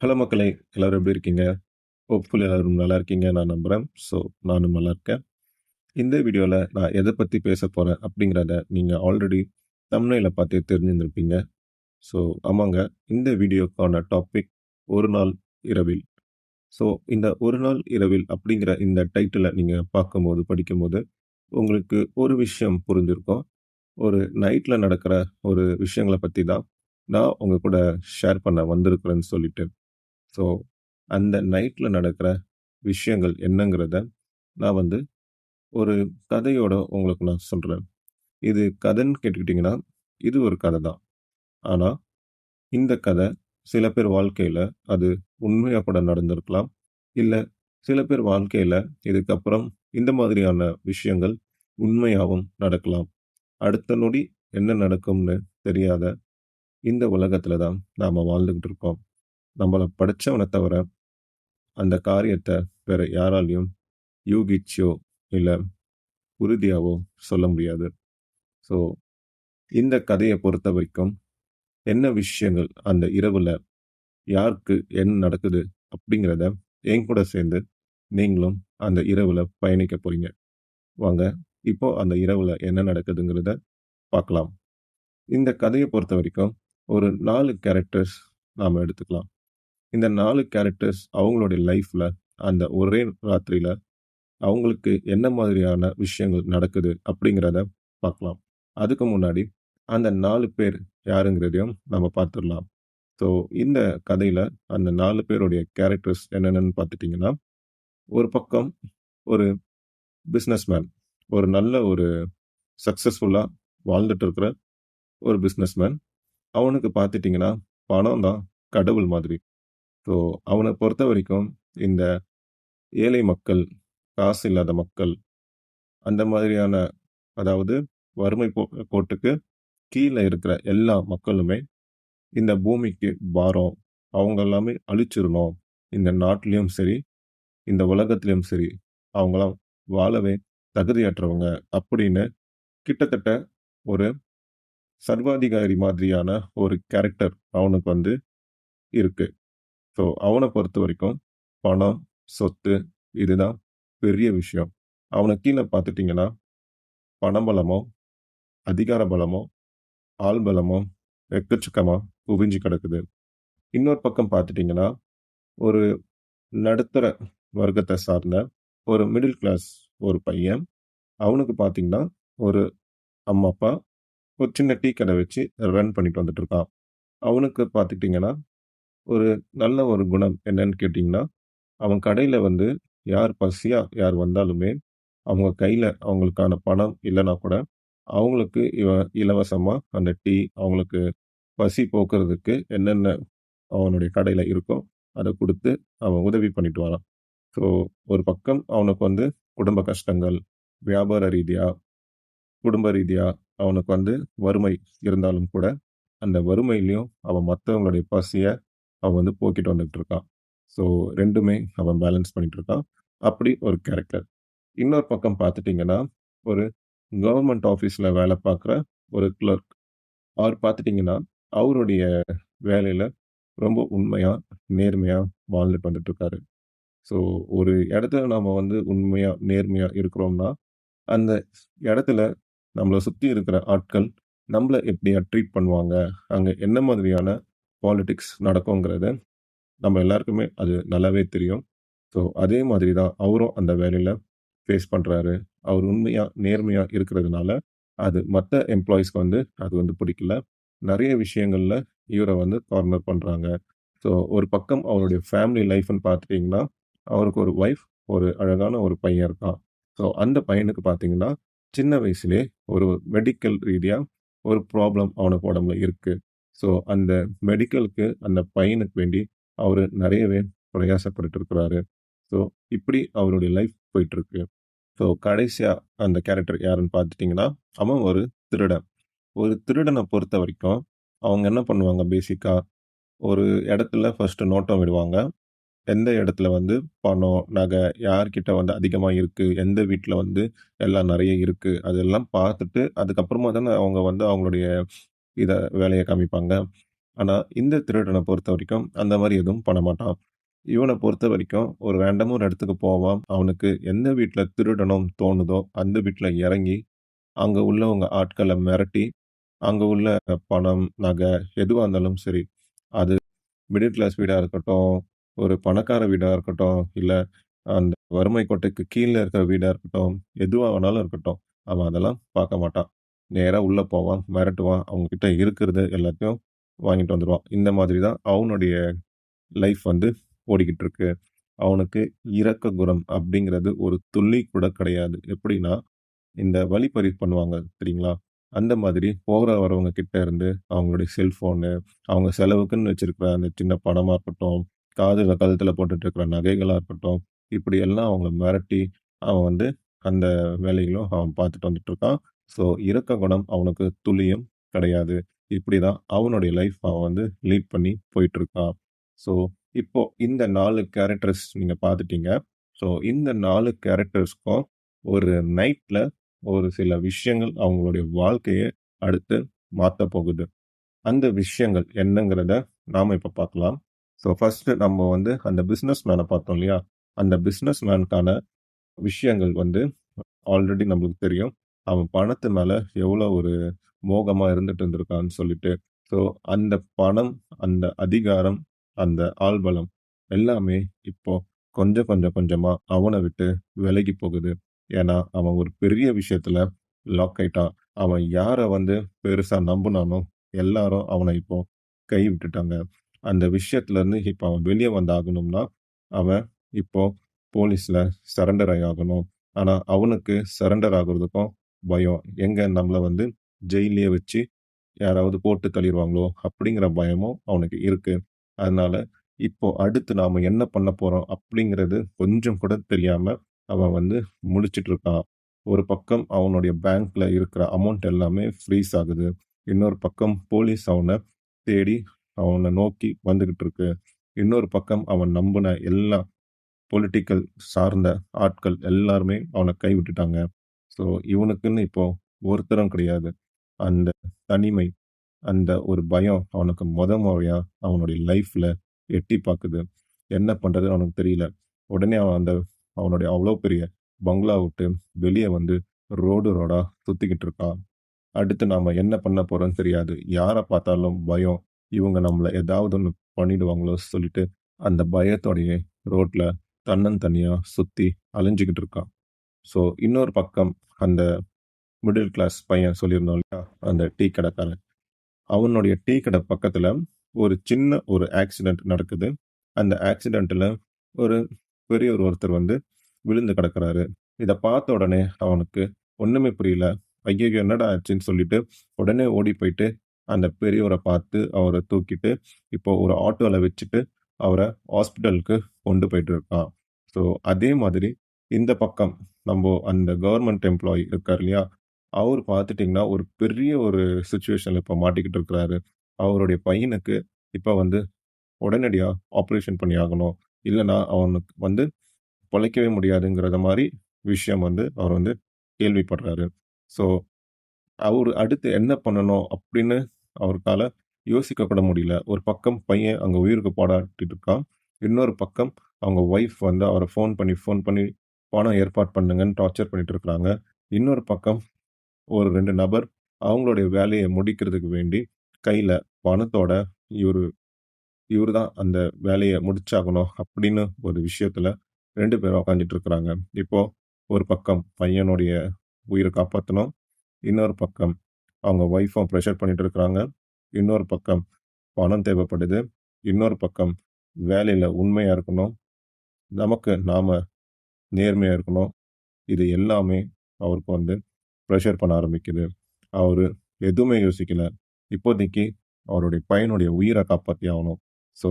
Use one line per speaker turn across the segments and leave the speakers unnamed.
Hello மக்களே! எல்லோரும் எப்படி இருக்கீங்க? ஹோப்ஃபுல் எல்லோரும் நல்லா இருக்கீங்க நான் நம்புகிறேன் ஸோ, நானும் நல்லா இருக்கேன். இந்த வீடியோவில் நான் எதை பற்றி பேச போகிறேன் அப்படிங்கிறத நீங்கள் ஆல்ரெடி தமிழில் பார்த்து தெரிஞ்சிருந்திருப்பீங்க. ஸோ, ஆமாங்க. இந்த வீடியோக்கான டாபிக் "ஒரு நாள் இரவில்". ஸோ, இந்த "ஒரு நாள் இரவில்" அப்படிங்கிற இந்த டைட்டிலை நீங்கள் பார்க்கும்போது, படிக்கும்போது உங்களுக்கு ஒரு விஷயம் புரிஞ்சிருக்கும். ஒரு நைட்டில் நடக்கிற ஒரு விஷயங்களை பற்றி தான் நான் உங்கள் கூட ஷேர் பண்ண வந்திருக்கிறேன்னு சொல்லிட்டு. ஸோ, அந்த நைட்டில் நடக்கிற விஷயங்கள் என்னங்கிறத நான் வந்து ஒரு கதையோட உங்களுக்கு நான் சொல்கிறேன் இது கதைன்னு கேட்டுக்கிட்டிங்கன்னா இது ஒரு கதை தான். ஆனால் இந்த கதை சில பேர் வாழ்க்கையில் அது உண்மையாக கூட நடந்திருக்கலாம். இல்லை சில பேர் வாழ்க்கையில் இதுக்கப்புறம் இந்த மாதிரியான விஷயங்கள் உண்மையாகவும் நடக்கலாம். அடுத்த நொடி என்ன நடக்கும்னு தெரியாத இந்த உலகத்தில் தான் நாம் வாழ்ந்துக்கிட்டு இருக்கோம். நம்மளை படைச்சவன தவிர அந்த காரியத்தை வேற யாராலையும் யூகிச்சோ, இல்லை உறுதியாவோ சொல்ல முடியாது. ஸோ, இந்த கதையை பொறுத்த வரைக்கும் என்ன விஷயங்கள் அந்த இரவில் யாருக்கு என்ன நடக்குது அப்படிங்கிறத என்கூட சேர்ந்து நீங்களும் அந்த இரவில் பயணிக்க போறீங்க. வாங்க, இப்போ அந்த இரவில் என்ன நடக்குதுங்கிறத பார்க்கலாம். இந்த கதையை பொறுத்த வரைக்கும் ஒரு நாலு கேரக்டர்ஸ் நாம் எடுத்துக்கலாம். இந்த நாலு கேரக்டர்ஸ் அவங்களுடைய லைஃப்பில் அந்த ஒரே ராத்திரியில் அவங்களுக்கு என்ன மாதிரியான விஷயங்கள் நடக்குது அப்படிங்கிறத பார்க்கலாம். அதுக்கு முன்னாடி அந்த நாலு பேர் யாருங்கிறதையும் நம்ம பார்த்துடலாம். ஸோ, இந்த கதையில் அந்த நாலு பேருடைய கேரக்டர்ஸ் என்னென்னன்னு பார்த்துட்டிங்கன்னா ஒரு பக்கம் ஒரு பிஸ்னஸ்மேன் ஒரு நல்ல ஒரு சக்ஸஸ்ஃபுல்லாக வாழ்ந்துட்டு இருக்கிற ஒரு பிஸ்னஸ்மேன் அவனுக்கு பார்த்துட்டிங்கன்னா பணம் தான் கடவுள் மாதிரி. ஸோ, அவனை பொறுத்த வரைக்கும் இந்த ஏழை மக்கள், காசு இல்லாத மக்கள், அந்த மாதிரியான அதாவது வறுமை கோ கோட்டுக்கு கீழே இருக்கிற எல்லா மக்களுமே இந்த பூமிக்கு பாரம். அவங்க எல்லாமே அழிச்சிடணும் இந்த நாட்டிலையும் சரி, இந்த உலகத்திலயும் சரி, அவங்களாம் வாழவே தகுதியற்றவங்க அப்படின்னு கிட்டத்தட்ட ஒரு சர்வாதிகாரி மாதிரியான ஒரு கேரக்டர் அவனுக்கு வந்து இருக்குது ஸோ, அவனை பொறுத்த வரைக்கும் பணம், சொத்து இதுதான் பெரிய விஷயம். அவனை கீழே பார்த்துட்டிங்கன்னா பணபலமோ, அதிகார பலமோ, ஆள் பலமோ எக்கச்சக்கமாக குவிஞ்சு கிடக்குது. இன்னொரு பக்கம் பார்த்துட்டிங்கன்னா ஒரு நடுத்தர வர்க்கத்தை சார்ந்த ஒரு மிடில் கிளாஸ் ஒரு பையன். அவனுக்கு பார்த்தீங்கன்னா, ஒரு அம்மா, அப்பா ஒரு சின்ன டீ கடை வச்சு ரன் பண்ணிட்டு வந்துட்டு இருக்கான். அவனுக்கு பார்த்துக்கிட்டிங்கன்னா ஒரு நல்ல ஒரு குணம் என்னன்னு கேட்டிங்கன்னா அவன் கடையில வந்து யார் பசியா யார் வந்தாலுமே, அவங்க கையில அவங்களுக்கான பணம் இல்லன்னா கூட, அவங்களுக்கு இவன் இலவசமா அந்த டீ அவங்களுக்கு பசி போக்குறதுக்கு என்னென்ன அவனுடைய கடையில இருக்கோ, அத குடுத்து அவன் உதவி பண்ணிட்டு வரான். ஸோ, ஒரு பக்கம் அவனுக்கு வந்து குடும்ப கஷ்டங்கள், வியாபார ரீதியா, குடும்ப ரீதியா அவனுக்கு வந்து வறுமை இருந்தாலும் கூட, அந்த வறுமையிலயும் அவன் மத்தவங்களுடைய பசிய அவன் வந்து போக்கிட்டு வந்துட்டு இருக்கான். ஸோ, ரெண்டுமே அவன் பேலன்ஸ் பண்ணிட்டு இருக்கான். அப்படி ஒரு கேரக்டர். இன்னொரு பக்கம் பார்த்துட்டிங்கன்னா ஒரு கவர்மெண்ட் ஆஃபீஸில் வேலை பார்க்குற ஒரு கிளர்க். அவர் பார்த்துட்டிங்கன்னா அவருடைய வேலையில் ரொம்ப உண்மையாக நேர்மையாக வாழ்ந்துட்டு வந்துட்டுருக்காரு ஸோ, ஒரு இடத்துல நாம் வந்து உண்மையாக நேர்மையாக இருக்கிறோம்னா, அந்த இடத்துல நம்மளை சுற்றி இருக்கிற ஆட்கள் நம்மள எப்படியா ட்ரீட் பண்ணுவாங்க, அங்கே என்ன மாதிரியான பாலிட்டிக்ஸ் நடக்குங்கிறத நம்ம எல்லாருக்குமே அது நல்லாவே தெரியும். ஸோ, அதே மாதிரி தான் அவரும் அந்த வேலையில் ஃபேஸ் பண்ணுறாரு அவர் உண்மையாக நேர்மையாக இருக்கிறதுனால, அது மற்ற எம்ப்ளாயீஸ்க்கு வந்து அது வந்து பிடிக்கல. நிறைய விஷயங்களில் இவரை வந்து கார்னர் பண்ணுறாங்க ஸோ, ஒரு பக்கம் அவருடைய ஃபேமிலி லைஃப்னு பார்த்துட்டிங்கன்னா அவருக்கு ஒரு ஒய்ஃப் ஒரு அழகான ஒரு பையன் இருக்கான். ஸோ, அந்த பையனுக்கு பார்த்தீங்கன்னா, சின்ன வயசுலேயே ஒரு மெடிக்கல் ரீதியாக ஒரு ப்ராப்ளம் அவனுக்கு உடம்புல இருக்குது ஸோ, அந்த மெடிக்கலுக்கு அந்த பையனுக்கு வேண்டி அவர் நிறையவே பிரயாசப்பட்டு இருக்கிறாரு. ஸோ, இப்படி அவருடைய லைஃப் போயிட்டுருக்கு. ஸோ, கடைசியாக அந்த கேரக்டர் யாருன்னு பார்த்துட்டிங்கன்னா அவன் ஒரு திருடன். ஒரு திருடனை பொறுத்த வரைக்கும் அவங்க என்ன பண்ணுவாங்க பேசிக்காக ஒரு இடத்துல ஃபஸ்ட்டு நோட்டம் விடுவாங்க. எந்த இடத்துல வந்து பணம், நகை யார்கிட்ட வந்து அதிகமாக இருக்குது எந்த வீட்டில் வந்து எல்லாம் நிறைய இருக்குது அதெல்லாம் பார்த்துட்டு, அதுக்கப்புறமா தானே அவங்க வந்து அவங்களுடைய இதை வேலையை காமிப்பாங்க. ஆனால் இந்த திருடனை பொறுத்த வரைக்கும் அந்த மாதிரி எதுவும் பண்ண மாட்டான். இவனை பொறுத்த வரைக்கும் ஒரு வேண்டமும் ஒரு இடத்துக்கு போவான். அவனுக்கு எந்த வீட்டில் திருடனும் தோணுதோ, அந்த வீட்டில் இறங்கி, அங்கே உள்ளவங்க ஆட்களை மிரட்டி, அங்கே உள்ள பணம், நகை எதுவாக இருந்தாலும் சரி, அது மிடில் கிளாஸ் வீடாக இருக்கட்டும், ஒரு பணக்கார வீடாக இருக்கட்டும், இல்லை அந்த வறுமை கோட்டைக்கு கீழே இருக்கிற வீடாக இருக்கட்டும், எதுவாக வேணாலும் இருக்கட்டும். அவன் அதெல்லாம் பார்க்க மாட்டான். நேராக உள்ளே போவான், மிரட்டுவான். அவங்கக்கிட்ட இருக்கிறது எல்லாத்தையும் வாங்கிட்டு வந்துடுவான் இந்த மாதிரி தான் அவனுடைய லைஃப் வந்து ஓடிக்கிட்டு இருக்கு. அவனுக்கு இறக்க குணம் அப்படிங்கிறது ஒரு துள்ளி கூட கிடையாது. எப்படின்னா, இந்த வழிப்பறி பண்ணுவாங்க சரிங்களா அந்த மாதிரி போகிற வரவங்க கிட்ட இருந்து அவங்களுடைய செல்ஃபோனு, அவங்க செலவுக்குன்னு வச்சிருக்கிற அந்த சின்ன பணமாக இருக்கட்டும், காது கழுத்தில் போட்டுட்டு இருக்கிற நகைகளாக இருக்கட்டும், இப்படியெல்லாம் அவங்கள மிரட்டி, அவன் வந்து அந்த வேலைகளும் அவன் பார்த்துட்டு வந்துட்டு இருக்கான். ஸோ, இரக்க குணம் அவனுக்கு துல்லியம் கிடையாது. இப்படி தான் அவனுடைய லைஃப் அவன் வந்து லீட் பண்ணி போயிட்டுருக்கான் ஸோ, இப்போ இந்த நாலு கேரக்டர்ஸ் நீங்கள் பார்த்துட்டீங்க. ஸோ, இந்த நாலு கேரக்டர்ஸ்க்கும் ஒரு நைட்டில் ஒரு சில விஷயங்கள் அவங்களுடைய வாழ்க்கையை அடுத்து மாற்ற போகுது. அந்த விஷயங்கள் என்னங்கிறத நாம் இப்போ பார்க்கலாம். ஸோ, ஃபஸ்ட்டு நம்ம வந்து அந்த பிஸ்னஸ் மேனை பார்த்தோம் இல்லையா? அந்த பிஸ்னஸ் மேனுக்கான விஷயங்கள் வந்து ஆல்ரெடி நம்மளுக்கு தெரியும். அவன் பணத்து மேலே எவ்வளோ ஒரு மோகமாக இருந்துட்டு இருந்திருக்கான்னு சொல்லிட்டு. ஸோ, அந்த பணம், அந்த அதிகாரம், அந்த ஆள்பலம் எல்லாமே இப்போ கொஞ்சம் கொஞ்சம் கொஞ்சமாக அவனை விட்டு விலகி போகுது. ஏன்னா, அவன் ஒரு பெரிய விஷயத்தில் லாக் ஆயிட்டான். அவன் யாரை வந்து பெருசாக நம்பினானோ எல்லாரும் அவனை இப்போ கை விட்டுட்டாங்க. அந்த விஷயத்துலேருந்து இப்போ அவன் வெளியே வந்தாகணும்னா, அவன் இப்போ போலீஸில் சரண்டர் ஆகணும். ஆனால் அவனுக்கு சரண்டர் ஆகுறதுக்கும் பயம். எங்கே நம்மளை வந்து ஜெயிலே வச்சு யாராவது போட்டு தள்ளிடுவாங்களோ அப்படிங்கிற பயமும் அவனுக்கு இருக்குது அதனால, இப்போ அடுத்து நாம் என்ன பண்ண போகிறோம் அப்படிங்கிறது கொஞ்சம் கூட தெரியாமல் அவன் வந்து முடிச்சிட்டு இருக்கான். ஒரு பக்கம் அவனுடைய பேங்க்கில் இருக்கிற அமௌண்ட் எல்லாமே ஃப்ரீஸ் ஆகுது. இன்னொரு பக்கம் போலீஸ் அவனை தேடி அவனை நோக்கி வந்துக்கிட்டு இருக்கு. இன்னொரு பக்கம் அவன் நம்புன எல்லா பொலிட்டிக்கல் சார்ந்த ஆட்கள் எல்லாருமே அவனை கைவிட்டுட்டாங்க. ஸோ, இவனுக்குன்னு இப்போ ஒருத்தரும் கிடையாது. அந்த தனிமை, அந்த ஒரு பயம் அவனுக்கு முத முறையாக அவனுடைய லைஃப்பில் எட்டி பார்க்குது என்ன பண்ணுறது அவனுக்கு தெரியல. உடனே அவன் அந்த அவனுடைய அவ்வளோ பெரிய பங்களா விட்டு வெளியே வந்து ரோடு ரோடாக சுற்றிக்கிட்டு இருக்கான். அடுத்து நாம் என்ன பண்ண போகிறோன்னு தெரியாது. யாரை பார்த்தாலும் பயம். இவங்க நம்மளை ஏதாவது ஒன்று பண்ணிடுவாங்களோ சொல்லிட்டு, அந்த பயத்தோடைய ரோட்டில் தன்னன் தனியாக சுற்றி அலைஞ்சிக்கிட்டு இருக்கான். ஸோ, இன்னொரு பக்கம் அந்த மிடில் கிளாஸ் பையன் சொல்லியிருந்தோம் இல்லையா? அந்த டீ கடைக்காரன். அவனுடைய டீ கடை பக்கத்தில் ஒரு சின்ன ஒரு ஆக்சிடெண்ட் நடக்குது. அந்த ஆக்சிடெண்ட்டில் ஒரு பெரியவர் ஒருத்தர் வந்து விழுந்து கிடக்குறாரு. இதை பார்த்த உடனே அவனுக்கு ஒன்றுமே புரியல. ஐயோ என்னடா ஆச்சுன்னு சொல்லிட்டு, உடனே ஓடி போயிட்டு அந்த பெரியவரை பார்த்து அவரை தூக்கிட்டு, இப்போ ஒரு ஆட்டோவில் வச்சுட்டு அவரை ஹாஸ்பிட்டலுக்கு கொண்டு போயிட்டு இருக்கான். ஸோ, அதே மாதிரி இந்த பக்கம் நம்ம அந்த கவர்மெண்ட் எம்ப்ளாயி இருக்கார் இல்லையா? அவர் பார்த்துட்டிங்கன்னா ஒரு பெரிய ஒரு சுச்சுவேஷனில் இப்போ மாட்டிக்கிட்டு இருக்கிறாரு. அவருடைய பையனுக்கு இப்போ வந்து உடனடியாக ஆப்ரேஷன் பண்ணி ஆகணும். இல்லைன்னா அவனுக்கு வந்து பொழைக்கவே முடியாதுங்கிறத மாதிரி விஷயம் வந்து அவர் வந்து கேள்விப்படுறாரு. ஸோ, அவர் அடுத்து என்ன பண்ணணும் அப்படின்னு அவருக்கால யோசிக்க கூட முடியல. ஒரு பக்கம் பையன் அங்கே உயிருக்கு போராடிட்டு இருக்கான். இன்னொரு பக்கம் அவங்க ஒய்ஃப் வந்து அவரை ஃபோன் பண்ணி, ஃபோன் பண்ணி பணம் ஏற்பாடு பண்ணுங்கன்னு டார்ச்சர் பண்ணிட்டு இருக்கிறாங்க. இன்னொரு பக்கம் ஒரு ரெண்டு நபர் அவங்களுடைய வேலையை முடிக்கிறதுக்கு வேண்டி கையில் பணத்தோட இவர் இவர் தான் அந்த வேலையை முடிச்சாகணும் அப்படின்னு ஒரு விஷயத்தில் ரெண்டு பேரும் உக்காந்துட்டு இருக்கிறாங்க. இப்போது ஒரு பக்கம் பையனுடைய உயிரை காப்பாற்றணும் இன்னொரு பக்கம் அவங்க ஒய்ஃபும் ப்ரெஷர் பண்ணிட்டு இருக்கிறாங்க. இன்னொரு பக்கம் பணம் தேவைப்படுது. இன்னொரு பக்கம் வேலையில் உண்மையாக இருக்கணும். நமக்கு நாம் நேர்மையாக இருக்கணும். இது எல்லாமே அவருக்கு வந்து ப்ரெஷர் பண்ண ஆரம்பிக்குது. அவர் எதுவுமே யோசிக்கல. இப்போதைக்கு அவருடைய பையனுடைய உயிரை காப்பாற்றி ஆகணும். ஸோ,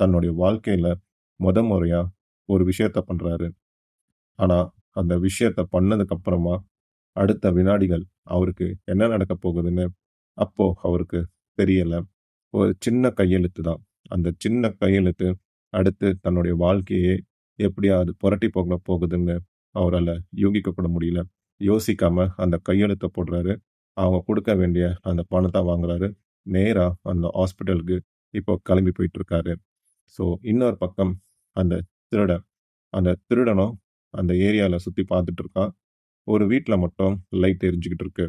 தன்னுடைய வாழ்க்கையில் முத முறையாக ஒரு விஷயத்த பண்ணுறாரு ஆனால் அந்த விஷயத்த பண்ணதுக்கப்புறமா அடுத்த வினாடிகள் அவருக்கு என்ன நடக்கப் போகுதுன்னு அப்போது அவருக்கு தெரியலை ஒரு சின்ன கையெழுத்து தான். அந்த சின்ன கையெழுத்து அடுத்து தன்னுடைய வாழ்க்கையே எப்படியாவது புரட்டி போக போகுதுன்னு அவரால் யூகிக்க கூட முடியல. யோசிக்காம அந்த கையெழுத்தை போடுறாரு. அவங்க கொடுக்க வேண்டிய அந்த பணத்தை வாங்குறாரு. நேராக அந்த ஹாஸ்பிட்டலுக்கு இப்போ கிளம்பி போயிட்டுருக்காரு. ஸோ, இன்னொரு பக்கம் அந்த திருடன், அந்த திருடனும் அந்த ஏரியாவில் சுற்றி பார்த்துட்டு இருக்கான். ஒரு வீட்டில் மட்டும் லைட் எரிஞ்சுக்கிட்டு இருக்கு.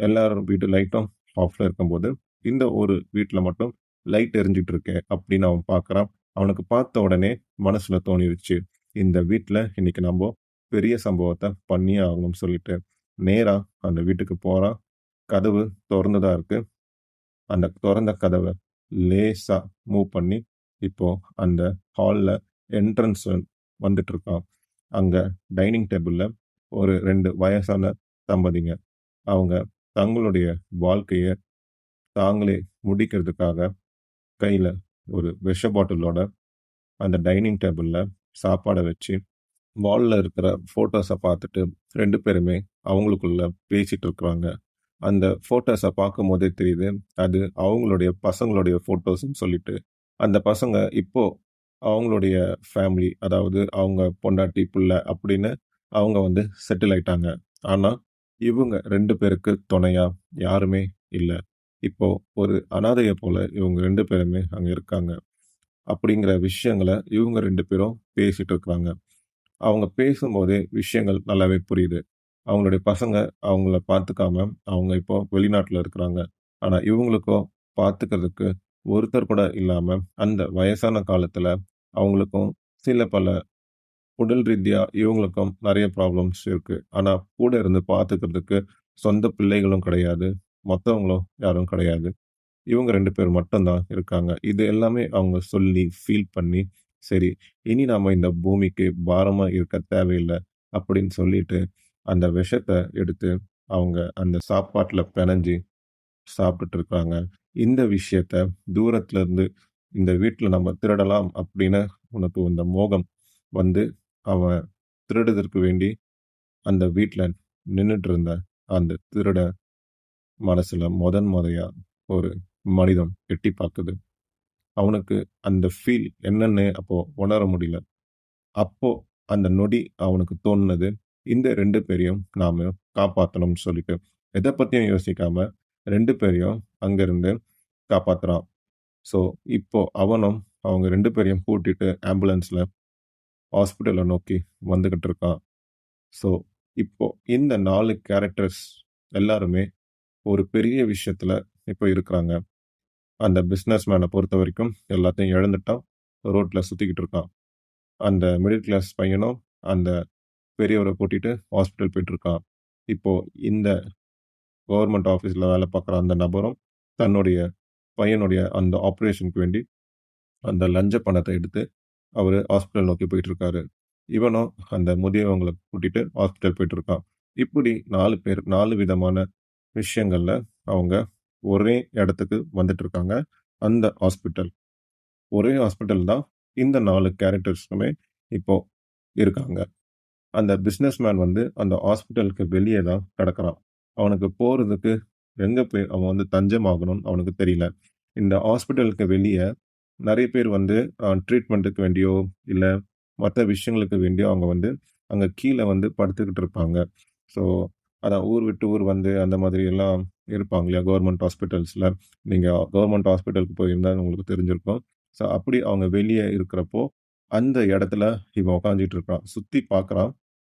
எல்லாரும் வீட்டு லைட்டும் ஆஃப்ல இருக்கும்போது, இந்த ஒரு வீட்டில் மட்டும் லைட் எரிஞ்சுட்டு இருக்கே அப்படின்னு அவன் பார்க்குறான். அவனுக்கு பார்த்த உடனே மனசுல தோணிருச்சு. இந்த வீட்டில் இன்னைக்கு நம்ம பெரிய சம்பவத்தை பண்ணியே ஆகணும்னு சொல்லிட்டு, நேராக அந்த வீட்டுக்கு போகிறான் கதவு திறந்துதான் இருக்குது இருக்கு. அந்த திறந்த கதவை லேசாக மூவ் பண்ணி, இப்போ அந்த ஹாலில் என்ட்ரன்ஸ் வந்துட்டு இருக்கான். டைனிங் டேபிளில் ஒரு ரெண்டு வயசான தம்பதிங்க. அவங்க தங்களுடைய வாழ்க்கையை தாங்களே முடிக்கிறதுக்காக கையில் ஒரு விஷ பாட்டிலோட அந்த டைனிங் டேபிளில் சாப்பாடை வச்சு, வால்ல இருக்கிற ஃபோட்டோஸை பார்த்துட்டு ரெண்டு பேருமே அவங்களுக்குள்ள பேசிகிட்டு இருக்கிறாங்க. அந்த ஃபோட்டோஸ பார்க்கும்போதே தெரியுது, அது அவங்களுடைய பசங்களுடைய ஃபோட்டோஸ்ன்னு சொல்லிட்டு. அந்த பசங்க இப்போது அவங்களுடைய ஃபேமிலி அதாவது அவங்க பொண்டாட்டி, பிள்ளை அப்படின்னு அவங்க வந்து செட்டில் ஆயிட்டாங்க. ஆனால் இவங்க ரெண்டு பேருக்கு துணையாக யாருமே இல்லை இப்போ ஒரு அனாதைய போல இவங்க ரெண்டு பேருமே அங்க இருக்காங்க. அப்படிங்கிற விஷயங்களை இவங்க ரெண்டு பேரும் பேசிட்டு இருக்கிறாங்க. அவங்க பேசும்போதே விஷயங்கள் நல்லாவே புரியுது. அவங்களுடைய பசங்க அவங்கள பார்த்துக்காம, அவங்க இப்போ வெளிநாட்டில் இருக்கிறாங்க. ஆனால் இவங்களுக்கோ பார்த்துக்கிறதுக்கு ஒருத்தர் கூட இல்லாமல் அந்த வயசான காலத்தில் அவங்களுக்கும் சில பல உடல் ரீதியாக இவங்களுக்கும் நிறைய ப்ராப்ளம்ஸ் இருக்குது ஆனால் கூட இருந்து பார்த்துக்கிறதுக்கு சொந்த பிள்ளைகளும் கிடையாது. மற்றவங்களோ யாரும் கிடையாது. இவங்க 2 பேர் மட்டும் தான் இருக்காங்க. இது எல்லாமே அவங்க சொல்லி, ஃபீல் பண்ணி, சரி இனி நாம இந்த பூமிக்கு பாரமா இருக்க தேவையில்ல அப்படின்னு சொல்லிட்டு, அந்த விஷத்த எடுத்து அவங்க அந்த சாப்பாட்டுல பெனஞ்சு சாப்பிட்டுட்டு இருக்காங்க. இந்த விஷயத்த தூரத்துல இருந்து இந்த வீட்ல நம்ம திருடலாம் அப்படின்னு உனக்கு அந்த மோகம் வந்து, அவன் திருடுதற்கு வேண்டி அந்த வீட்ல நின்னுட்டு இருந்த அந்த திருடன் மனசில் முதன் முறையாக ஒரு மனிதம் எட்டி பார்க்குது. அவனுக்கு அந்த ஃபீல் என்னென்னு அப்போது உணர முடியல. அப்போது அந்த நொடி அவனுக்கு தோணுனது, இந்த ரெண்டு பேரையும் நாம் காப்பாற்றணும்னு சொல்லிட்டு. எதை பற்றியும் யோசிக்காம ரெண்டு பேரையும் அங்கேருந்து காப்பாற்றுறான் ஸோ, இப்போது அவனும் அவங்க ரெண்டு பேரையும் கூட்டிட்டு ஆம்புலன்ஸில் ஹாஸ்பிட்டலை நோக்கி வந்துக்கிட்டு இருக்கான். ஸோ, இப்போது இந்த நாலு கேரக்டர்ஸ் எல்லாருமே ஒரு பெரிய விஷயத்தில் இப்போ இருக்கிறாங்க. அந்த பிஸ்னஸ்மேனை பொறுத்த வரைக்கும் எல்லாத்தையும் இழந்துட்டான். ரோட்டில் சுற்றிக்கிட்டு இருக்கான். அந்த மிடில் கிளாஸ் பையனும் அந்த பெரியவரை கூட்டிகிட்டு ஹாஸ்பிட்டல் போயிட்டுருக்கான் இப்போது இந்த கவர்மெண்ட் ஆஃபீஸில் வேலை பார்க்குற அந்த நபரும் தன்னுடைய பையனுடைய அந்த ஆப்ரேஷனுக்கு வேண்டி அந்த லஞ்ச பணத்தை எடுத்து அவர் ஹாஸ்பிட்டல் நோக்கி போயிட்டுருக்காரு இவனும் அந்த முதியவங்களை கூட்டிகிட்டு ஹாஸ்பிட்டல் போயிட்டுருக்கான் இப்படி நாலு பேர் நாலு விதமான விஷயங்களில் அவங்க ஒரே இடத்துக்கு வந்துட்டு இருக்காங்க. அந்த ஹாஸ்பிட்டல். ஒரே ஹாஸ்பிட்டல் தான் இந்த நாலு கேரக்டர்ஸுமே இப்போ இருக்காங்க. அந்த பிஸ்னஸ்மேன் வந்து அந்த ஹாஸ்பிட்டலுக்கு வெளியே தான் கிடக்கிறான் அவனுக்கு போகிறதுக்கு எங்கே போய் அவன் வந்து தஞ்சம் ஆகணும்னு அவனுக்கு தெரியல. இந்த ஹாஸ்பிட்டலுக்கு வெளியே நிறைய பேர் வந்து ட்ரீட்மெண்ட்டுக்கு வேண்டியோ, இல்லை மற்ற விஷயங்களுக்கு வேண்டியோ அவங்க வந்து அங்கே கீழே வந்து படுத்துக்கிட்டு இருப்பாங்க. ஸோ, அதான் ஊர் விட்டு ஊர் வந்து அந்த மாதிரி எல்லாம் இருப்பாங்க இல்லையா? கவர்மெண்ட் ஹாஸ்பிட்டல்ஸில் நீங்கள் கவர்மெண்ட் ஹாஸ்பிட்டலுக்கு போயிருந்தா உங்களுக்கு தெரிஞ்சிருக்கும். ஸோ, அப்படி அவங்க வெளியே இருக்கிறப்போ, அந்த இடத்துல இவன் உட்காந்துட்டு இருக்கான். சுற்றி பார்க்குறான்.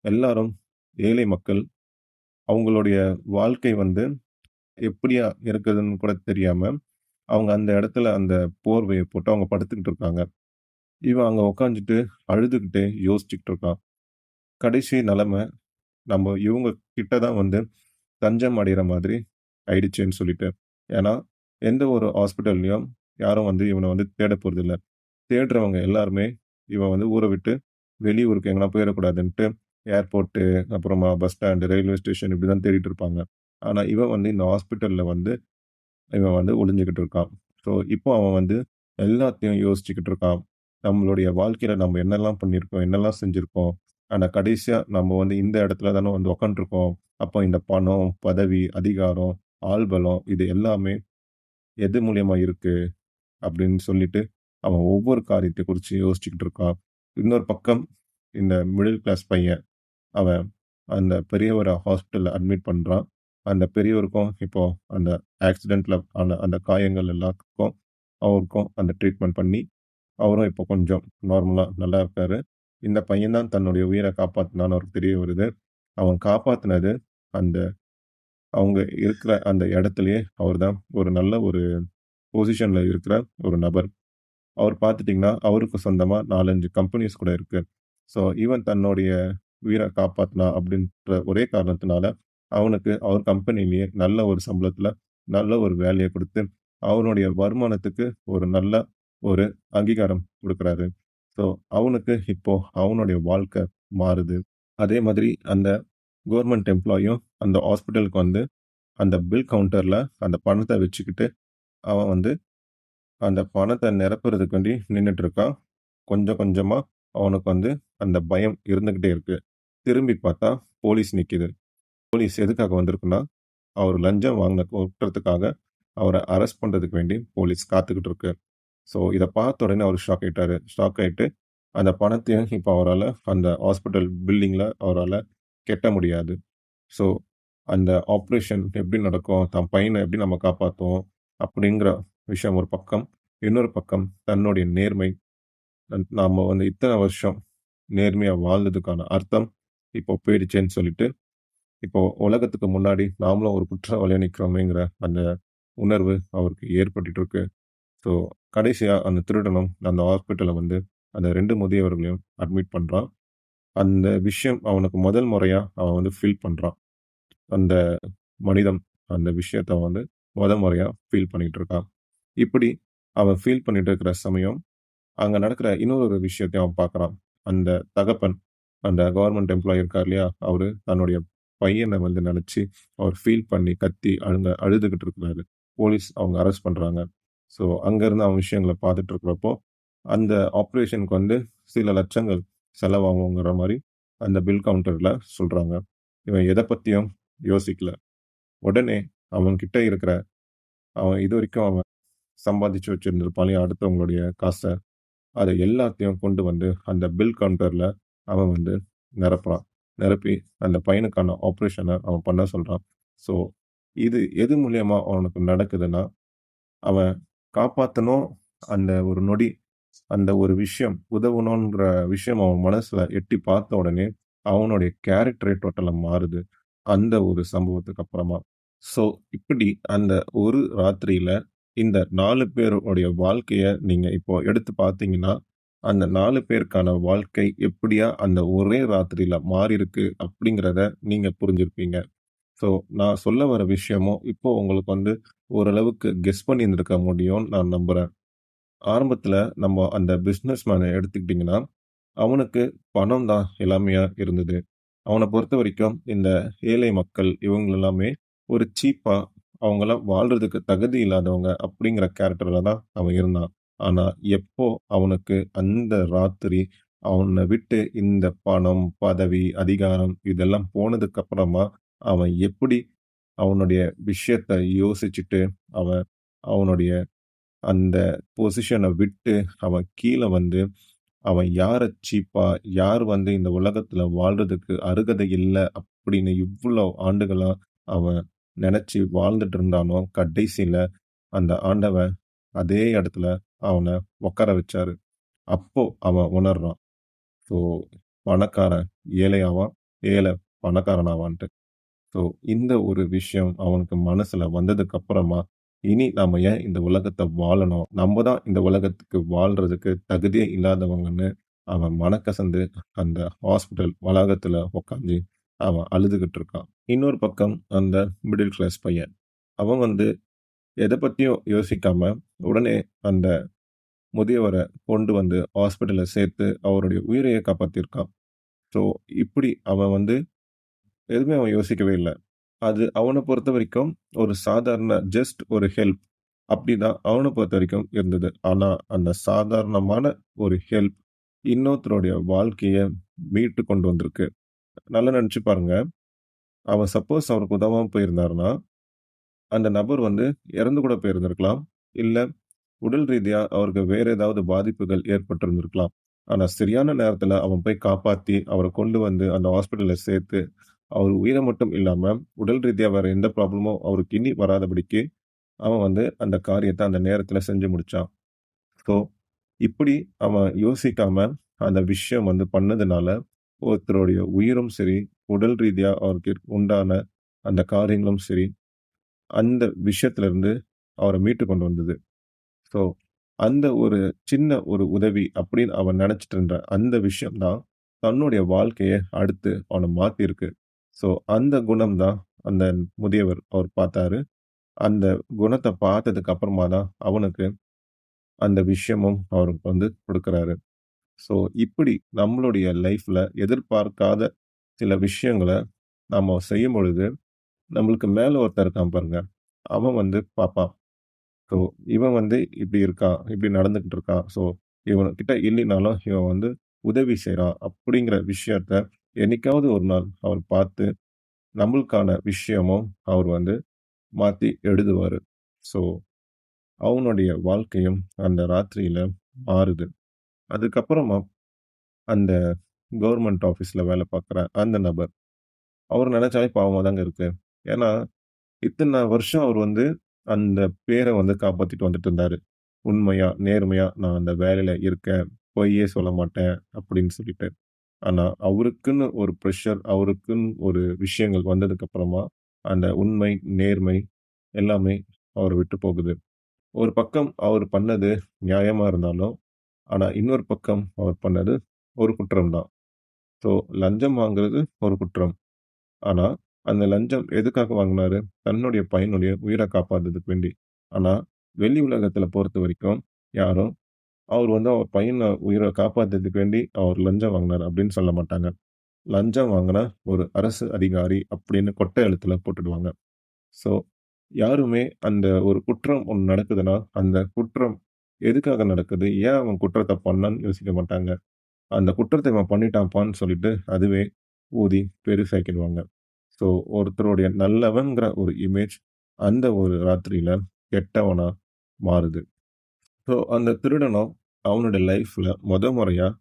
எல்லாரும் ஏழை மக்கள். அவங்களுடைய வாழ்க்கை வந்து எப்படியா இருக்குதுன்னு கூட தெரியாமல் அவங்க அந்த இடத்துல அந்த போர்வையை போட்டு அவங்க படுத்துக்கிட்டு இருக்காங்க. இவன் அங்கே உட்காந்துட்டு அழுதுகிட்டே யோசிச்சுக்கிட்டு இருக்கான். கடைசி நிலமை நம்ம இவங்க கிட்ட தான் வந்து தஞ்சம் அடைகிற மாதிரி ஆயிடுச்சுன்னு சொல்லிட்டு. ஏன்னா, எந்த ஒரு ஹாஸ்பிட்டல்லையும் யாரும் வந்து இவனை வந்து தேட போகிறதில்ல தேடுறவங்க எல்லாருமே இவன் வந்து ஊரை விட்டு வெளியூருக்கு எங்கன்னா போயிடக்கூடாதுன்ட்டு ஏர்போர்ட்டு, அப்புறமா பஸ் ஸ்டாண்டு ரயில்வே ஸ்டேஷன் இப்படி தான் தேடிட்டு இருப்பாங்க. ஆனால் இவன் வந்து இந்த ஹாஸ்பிட்டலில் வந்து இவன் வந்து ஒளிஞ்சிக்கிட்டு இருக்கான். ஸோ, இப்போ அவன் வந்து எல்லாத்தையும் யோசிச்சுக்கிட்டு இருக்கான். நம்மளுடைய வாழ்க்கையில் நம்ம என்னெல்லாம் பண்ணியிருக்கோம்? என்னெல்லாம் செஞ்சுருக்கோம் ஆனால் கடைசியாக நம்ம வந்து இந்த இடத்துல தானே வந்து உட்காந்துருக்கோம். அப்போ இந்த பணம், பதவி, அதிகாரம், ஆள்பலம் இது எல்லாமே எது மூலியமாக இருக்குது அப்படின்னு சொல்லிட்டு அவன் ஒவ்வொரு காரியத்தை குறித்து யோசிச்சுக்கிட்டு இருக்கான். இன்னொரு பக்கம் இந்த மிடில் கிளாஸ் பையன். அவன் அந்த பெரியவரை ஹாஸ்பிட்டலில் அட்மிட் பண்ணுறான் அந்த பெரியவருக்கும் இப்போது அந்த ஆக்சிடெண்ட்டில் ஆன அந்த காயங்கள் எல்லாத்துக்கும் அவருக்கும் அந்த ட்ரீட்மெண்ட் பண்ணி அவரும் இப்போ கொஞ்சம் நார்மலாக நல்லா இருக்காரு. இந்த பையன் தான் தன்னுடைய உயிரை காப்பாற்றினான்னு அவருக்கு தெரிய வருது. அவன் காப்பாற்றினது அந்த அவங்க இருக்கிற அந்த இடத்துலையே அவர் தான் ஒரு நல்ல ஒரு பொசிஷனில் இருக்கிற ஒரு நபர். அவர் பார்த்துட்டிங்கன்னா அவருக்கு சொந்தமாக நாலஞ்சு கம்பெனிஸ் கூட இருக்கு. ஸோ ஈவன் தன்னுடைய உயிரை காப்பாற்றினா அப்படின்ற ஒரே காரணத்தினால, அவனுக்கு அவர் கம்பெனியிலேயே நல்ல ஒரு சம்பளத்தில் நல்ல ஒரு வேலையை கொடுத்து அவனுடைய வருமானத்துக்கு ஒரு நல்ல ஒரு அங்கீகாரம் கொடுக்குறாரு ஸோ அவனுக்கு இப்போ அவனுடைய வாழ்க்கை மாறுது. அதே மாதிரி அந்த கவர்மெண்ட் எம்ப்ளாயும் அந்த ஹாஸ்பிட்டலுக்கு வந்து, அந்த பில் கவுண்டரில் அந்த பணத்தை வச்சுக்கிட்டு, அவன் வந்து அந்த பணத்தை நிரப்புறதுக்கு வேண்டி நின்றுட்டு இருக்கான். கொஞ்சம் கொஞ்சமாக அவனுக்கு வந்து அந்த பயம் இருந்துக்கிட்டே இருக்குது திரும்பி பார்த்தா போலீஸ் நிற்கிது போலீஸ் எதுக்காக வந்திருக்குன்னா, அவர் லஞ்சம் வாங்கின குற்றத்துக்காக அவரை அரெஸ்ட் பண்ணுறதுக்கு வேண்டி போலீஸ் காத்துக்கிட்டு இருக்கு. ஸோ இதை பார்த்த உடனே அவர் ஷாக் ஆகிட்டாரு ஷாக் ஆகிட்டு அந்த பணத்தையும் இப்போ அவரால் அந்த ஹாஸ்பிட்டல் பில்டிங்கில் அவரால் கெட்ட முடியாது. ஸோ அந்த ஆப்ரேஷன் எப்படி நடக்கும்? தன் பையனை எப்படி நம்ம காப்பாற்றுவோம் அப்படிங்கிற விஷயம் ஒரு பக்கம். இன்னொரு பக்கம் தன்னுடைய நேர்மை. நாம் வந்து இத்தனை வருஷம் நேர்மையாக வாழ்ந்ததுக்கான அர்த்தம் இப்போ போயிடுச்சேன்னு சொல்லிட்டு, இப்போ உலகத்துக்கு முன்னாடி நாமளும் ஒரு குற்றவாளியாக நிற்கிறோமேங்கிற அந்த உணர்வு அவருக்கு ஏற்பட்டுருக்கு ஸோ கடைசியாக அந்த திருடனும் அந்த ஹாஸ்பிட்டலில் வந்து அந்த ரெண்டு முதியவர்களையும் அட்மிட் பண்ணுறான் அந்த விஷயம் அவனுக்கு முதல் முறையாக அவன் வந்து ஃபீல் பண்ணுறான் அந்த மனிதம் அந்த விஷயத்த வந்து முதல் முறையாக ஃபீல் பண்ணிகிட்டு இருக்கான். இப்படி அவன் ஃபீல் பண்ணிட்டு இருக்கிற சமயம், அங்கே நடக்கிற இன்னொரு விஷயத்தையும் அவன் பார்க்குறான். அந்த தகப்பன், அந்த கவர்மெண்ட் எம்ப்ளாயி இருக்கார் இல்லையா? அவர் தன்னுடைய பையனை வந்து நினச்சி அவர் ஃபீல் பண்ணி கத்தி அழுங்க அழுதுகிட்டு இருக்கிறாரு. போலீஸ் அவங்க அரெஸ்ட் பண்ணுறாங்க ஸோ அங்கேருந்து அவன் விஷயங்களை பார்த்துட்டு இருக்கிறப்போ, அந்த ஆப்ரேஷனுக்கு வந்து சில லட்சங்கள் செலவாகுங்கிற மாதிரி அந்த பில் கவுண்டரில் சொல்கிறாங்க இவன் எதை பற்றியும் யோசிக்கல. உடனே அவன்கிட்ட இருக்கிற அவன் இது வரைக்கும் அவன் சம்பாதிச்சு வச்சிருந்திருப்பான் அடுத்தவங்களுடைய காசை அதை எல்லாத்தையும் கொண்டு வந்து அந்த பில் கவுண்டரில் அவன் வந்து நிரப்புறான். நிரப்பி அந்த பையனுக்கான ஆப்ரேஷனை அவன் பண்ண சொல்கிறான் ஸோ இது எது மூலயமா அவனுக்கு நடக்குதுன்னா, அவன் காப்பாற்றணும் அந்த ஒரு நொடி, அந்த ஒரு விஷயம் உதவணுன்ற விஷயம் அவன் மனசில் எட்டி பார்த்த உடனே, அவனுடைய கேரக்டரே டோட்டலாக மாறுது. அந்த ஒரு சம்பவத்துக்கு அப்புறமா. ஸோ இப்படி அந்த ஒரு ராத்திரியில் இந்த நாலு பேருடைய வாழ்க்கையை நீங்கள் இப்போ எடுத்து பார்த்தீங்கன்னா, அந்த நாலு பேருக்கான வாழ்க்கை எப்படியா அந்த ஒரே ராத்திரியில் மாறியிருக்கு அப்படிங்கிறத நீங்கள் புரிஞ்சிருப்பீங்க. ஸோ நான் சொல்ல வர விஷயமும் இப்போ உங்களுக்கு வந்து ஓரளவுக்கு கெஸ் பண்ணியிருந்திருக்க முடியும்னு நான் நம்புகிறேன் ஆரம்பத்தில் நம்ம அந்த பிஸ்னஸ் மேனை எடுத்துக்கிட்டிங்கன்னா அவனுக்கு பணம் தான் எல்லாமையாக இருந்தது. அவனை பொறுத்த வரைக்கும் இந்த ஏழை மக்கள் இவங்க எல்லாமே ஒரு சீப்பாக அவங்களாம் வாழ்கிறதுக்கு தகுதி இல்லாதவங்க அப்படிங்கிற கேரக்டரில் தான் அவன் இருந்தான். ஆனால் எப்போ அவனுக்கு அந்த ராத்திரி அவனை விட்டு இந்த பணம், பதவி, அதிகாரம் இதெல்லாம் போனதுக்கு அப்புறமா, அவன் எப்படி அவனுடைய விஷயத்தை யோசிச்சுட்டு, அவன் அவனுடைய அந்த பொசிஷனை விட்டு அவன் கீழே வந்து, அவன் யாரை சீப்பா, யார் வந்து இந்த உலகத்தில் வாழ்றதுக்கு அருகதை இல்லை அப்படின்னு இவ்வளோ ஆண்டுகளாக அவன் நினச்சி வாழ்ந்துட்டு இருந்தானோ, கடைசியில் அந்த ஆண்டவன் அதே இடத்துல அவனை உட்கார வச்சாரு. அப்போ அவன் உணர்றான். ஸோ பணக்காரன் ஏழையாவான், ஏழை பணக்காரனாவான்ட்டு. ஸோ இந்த ஒரு விஷயம் அவனுக்கு மனசில் வந்ததுக்கு அப்புறமா, இனி நாம் ஏன் இந்த உலகத்தை வாழணும்? நம்ம தான் இந்த உலகத்துக்கு வாழ்றதுக்கு தகுதியே இல்லாதவங்கன்னு அவன் மனக்கசந்து அந்த ஹாஸ்பிட்டல் வளாகத்தில் உட்காந்து அவன் அழுதுகிட்டு இருக்கான். இன்னொரு பக்கம் அந்த மிடில் கிளாஸ் பையன். அவன் வந்து எதை பற்றியும் யோசிக்காம, உடனே அந்த முதியவரை கொண்டு வந்து ஹாஸ்பிட்டலில் சேர்த்து அவருடைய உயிரையை காப்பாற்றிருக்கான் ஸோ இப்படி அவன் வந்து எதுவுமே அவன் யோசிக்கவே இல்லை அது அவனை பொறுத்த வரைக்கும் ஒரு சாதாரண ஜஸ்ட் ஒரு ஹெல்ப். அப்படி தான் அவனை பொறுத்த வரைக்கும் இருந்தது. ஆனால் அந்த சாதாரணமான ஒரு ஹெல்ப் இன்னொருத்தருடைய வாழ்க்கையை மீட்டு கொண்டு வந்திருக்கு. நல்லா நினச்சி பாருங்க. அவன் சப்போஸ் அவருக்கு உதவாமல் போயிருந்தாருன்னா, அந்த நபர் வந்து இறந்து கூட போயிருந்திருக்கலாம். இல்லை உடல் ரீதியாக அவருக்கு வேறு ஏதாவது பாதிப்புகள் ஏற்பட்டிருந்திருக்கலாம். ஆனால் சரியான நேரத்தில் அவன் போய் காப்பாற்றி அவரை கொண்டு வந்து அந்த ஹாஸ்பிட்டலில் சேர்த்து, அவர் உயிரை மட்டும் இல்லாமல் உடல் ரீதியாக வேறு எந்த ப்ராப்ளமும் அவருக்கு இனி வராதபடிக்கு, அவன் வந்து அந்த காரியத்தை அந்த நேரத்தில் செஞ்சு முடிச்சான். ஸோ, இப்படி அவன் யோசிக்காம அந்த விஷயம் வந்து பண்ணதுனால, ஒருத்தருடைய உயிரும் சரி, உடல் ரீதியாக அவருக்கு உண்டான அந்த காரியங்களும் சரி, அந்த விஷயத்திலிருந்து அவரை மீட்டு கொண்டு வந்தது. ஸோ, அந்த ஒரு சின்ன ஒரு உதவி அப்படின்னு அவன் நினச்சிட்டு இருந்த அந்த விஷயம் தான், தன்னுடைய வாழ்க்கையை அடுத்து அவனை மாற்றியிருக்கு ஸோ, அந்த குணம் தான் அந்த முதியவர் அவர் பார்த்தாரு. அந்த குணத்த பார்த்ததுக்கு அப்புறமா தான் அவனுக்கு அந்த விஷயமும் அவருக்கு வந்து கொடுக்குறாரு ஸோ, இப்படி நம்மளுடைய லைஃப்ல எதிர்பார்க்காத சில விஷயங்கள நாம செய்யும்பொழுது, நம்மளுக்கு மேல ஒருத்தன் இருக்கான் பாருங்க. அவன் வந்து பார்ப்பான். ஸோ, இவன் வந்து இப்படி இருக்கான், இப்படி நடந்துக்கிட்டு இருக்கான். ஸோ, இவன்கிட்ட இல்லைனாலும் இவன் வந்து உதவி செய்றான் அப்படிங்கிற விஷயத்த என்னைக்காவது ஒரு நாள் அவர் பார்த்து, நம்மளுக்கான விஷயமும் அவர் வந்து மாற்றி எழுதுவார் ஸோ, அவனுடைய வாழ்க்கையும் அந்த ராத்திரியில் மாறுது. அதுக்கப்புறமா அந்த கவர்மெண்ட் ஆஃபீஸில் வேலை பார்க்குற அந்த நபர், அவர் நினச்சாலே பாவமாக தாங்க இருக்குது ஏன்னா, இத்தனை வருஷம் அவர் வந்து அந்த பேரை வந்து காப்பாற்றிட்டு வந்துட்டு இருந்தார் உண்மையாக நேர்மையாக நான் அந்த வேலையில் இருக்கேன், பொய்யே சொல்ல மாட்டேன் அப்படின்னு சொல்லிட்டு. ஆனா, அவருக்குன்னு ஒரு ப்ரெஷர் அவருக்குன்னு ஒரு விஷயங்கள் வந்ததுக்கப்புறமா அந்த உண்மை, நேர்மை எல்லாமே அவர விட்டு போகுது. ஒரு பக்கம் அவர் பண்ணது நியாயமா இருந்தாலும், ஆனா இன்னொரு பக்கம் அவர் பண்ணது ஒரு குற்றம் தான். ஸோ, லஞ்சம் வாங்குறது ஒரு குற்றம். ஆனா, அந்த லஞ்சம் எதுக்காக வாங்குனாரு? தன்னுடைய பையனுடைய உயிர காப்பாத்துறதுக்கு வேண்டி. ஆனா, வெளி உலகத்துல பொறுத்தவரைக்கும் யாரும், அவர் வந்து அவர் பையனை உயிரை காப்பாற்றுறதுக்கு வேண்டி அவர் லஞ்சம் வாங்கினார் அப்படின்னு சொல்ல மாட்டாங்க. லஞ்சம் வாங்கின ஒரு அரசு அதிகாரி அப்படின்னு கொட்டை எழுத்துல போட்டுடுவாங்க. ஸோ, யாருமே அந்த ஒரு குற்றம் ஒன்று நடக்குதுன்னா, அந்த குற்றம் எதுக்காக நடக்குது? ஏன் அவன் குற்றத்தை பண்ணான்னு யோசிக்க மாட்டாங்க. அந்த குற்றத்தை இவன் பண்ணிட்டான்ப்பான்னு சொல்லிட்டு, அதுவே ஊதி பெருசாக்கிடுவாங்க. ஸோ, ஒருத்தருடைய நல்லவன்கிற ஒரு இமேஜ் அந்த ஒரு ராத்திரியில் கெட்டவனாக மாறுது. ஸோ, அந்த திருடனும் அவனோட லைஃப்பில் மொத முறையாக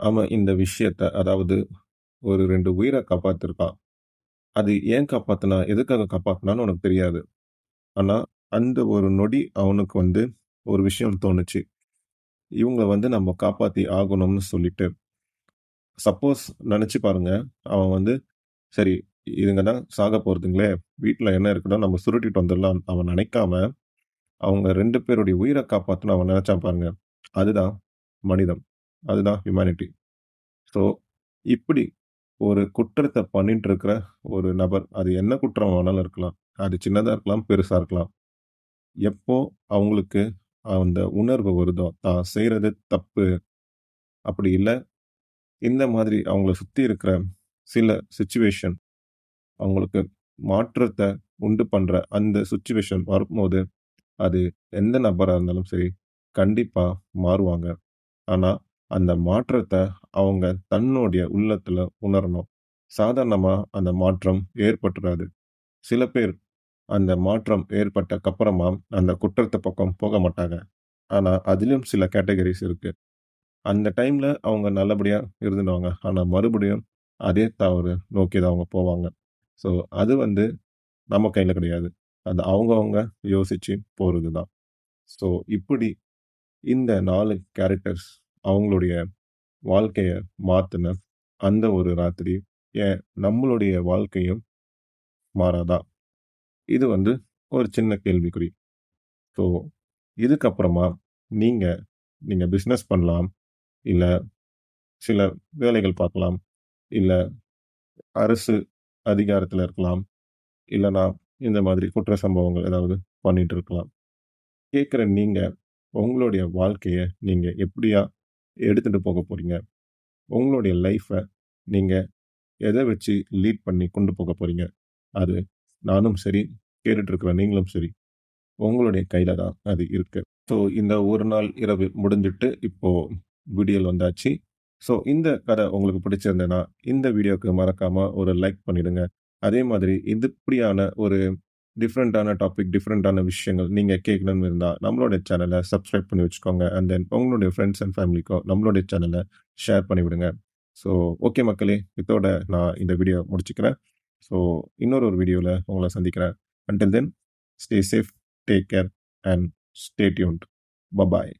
அவன் இந்த விஷயத்த அதாவது ஒரு ரெண்டு உயிரை காப்பாத்திருக்கான். அது ஏன் காப்பாற்றினா எதுக்காக காப்பாத்துனான்னு உனக்கு தெரியாது. ஆனால் அந்த ஒரு நொடி அவனுக்கு வந்து ஒரு விஷயம் தோணுச்சு. இவங்கள வந்து நம்ம காப்பாற்றி ஆகணும்னு சொல்லிட்டு. சப்போஸ் நினச்சி பாருங்க, அவன் வந்து சரி இதுங்க தான் சாக போகிறதுங்களே வீட்டில் என்ன இருக்குதோ நம்ம சுருட்டிட்டு வந்துடலாம் அவன் நினைக்காம அவங்க ரெண்டு பேருடைய உயிரை காப்பாற்றணும் அவன் நினச்சான் பாருங்க. அதுதான் மனிதம். அதுதான் ஹியூமனிட்டி. ஸோ, இப்படி ஒரு குற்றத்தை பண்ணிட்டு இருக்கிற ஒரு நபர், அது என்ன குற்றம் வேணாலும் இருக்கலாம். அது சின்னதாக இருக்கலாம், பெருசாக இருக்கலாம். எப்போ அவங்களுக்கு அந்த உணர்வு வருதோ, தான் செய்கிறது தப்பு. அப்படி இல்லை இந்த மாதிரி அவங்கள சுற்றி இருக்கிற சில சுச்சுவேஷன் அவங்களுக்கு மாற்றத்தை உண்டு பண்ணுற அந்த சுச்சுவேஷன் வரும்போது, அது எந்த நபராக இருந்தாலும் சரி, கண்டிப்பாக மாறுவாங்க. ஆனா, அந்த மாற்றத்த அவங்க தன்னுடைய உள்ளத்துல உணரணும். சாதாரணமா அந்த மாற்றம் ஏற்பட்டுறாது. சில பேர் அந்த மாற்றம் ஏற்பட்டக்கப்புறமா அந்த குற்றத்து பக்கம் போக மாட்டாங்க. ஆனா, அதிலும் சில கேட்டகரிஸ் இருக்கு. அந்த டைம்ல அவங்க நல்லபடியா இருந்துடுவாங்க. ஆனா, மறுபடியும் அதே தவறு நோக்கி தான் அவங்க போவாங்க. ஸோ, அது வந்து நம்ம கையில கிடையாது. அது அவங்கவங்க யோசிச்சு போறது தான். ஸோ, இப்படி இந்த நாலு கேரக்டர்ஸ் அவங்களுடைய வாழ்க்கையை மாற்றின அந்த ஒரு ராத்திரி, ஏன் நம்மளுடைய வாழ்க்கையும் மாறாதா? இது வந்து ஒரு சின்ன கேள்விக்குறி. ஸோ, இதுக்கப்புறமா நீங்கள் நீங்கள் பிஸ்னஸ் பண்ணலாம். இல்லை சில வேலைகள் பார்க்கலாம். இல்லை அரசு அதிகாரத்தில் இருக்கலாம். இல்லைனா இந்த மாதிரி குற்ற சம்பவங்கள் ஏதாவது பண்ணிகிட்டு இருக்கலாம். கேட்குற நீங்கள் உங்களுடைய வாழ்க்கையை நீங்கள் எப்படியா எடுத்துகிட்டு போக போகிறீங்க உங்களுடைய லைஃப்பை நீங்கள் எதை வச்சு லீட் பண்ணி கொண்டு போக போகிறீங்க அது நானும் சரி, கேட்டுட்ருக்குற நீங்களும் சரி, உங்களுடைய கையில் தான் அது இருக்கு. ஸோ, இந்த ஒரு நாள் இரவு முடிஞ்சுட்டு இப்போது விடியல் வந்தாச்சு. ஸோ, இந்த கதை உங்களுக்கு பிடிச்சிருந்தேன்னா இந்த வீடியோவுக்கு மறக்காமல் ஒரு லைக் பண்ணிவிடுங்க அதே மாதிரி இது இப்படியான ஒரு டிஃப்ரெண்ட்டான டாபிக், டிஃப்ரெண்ட்டான விஷயங்கள் நீங்கள் கேட்கணும்னு இருந்தால் நம்மளோட சேனலை சப்ஸ்கிரைப் பண்ணி வச்சுக்கோங்க. அண்ட் தென் உங்களுடைய ஃப்ரெண்ட்ஸ் அண்ட் ஃபேமிலிக்கோ நம்மளுடைய சேனலை ஷேர் பண்ணிவிடுங்க ஸோ, ஓகே மக்களே! இதோட நான் இந்த வீடியோ முடிச்சுக்கிறேன். ஸோ இன்னொரு ஒரு வீடியோவில் உங்களை சந்திக்கிறேன் until then stay safe take care and stay tuned bye bye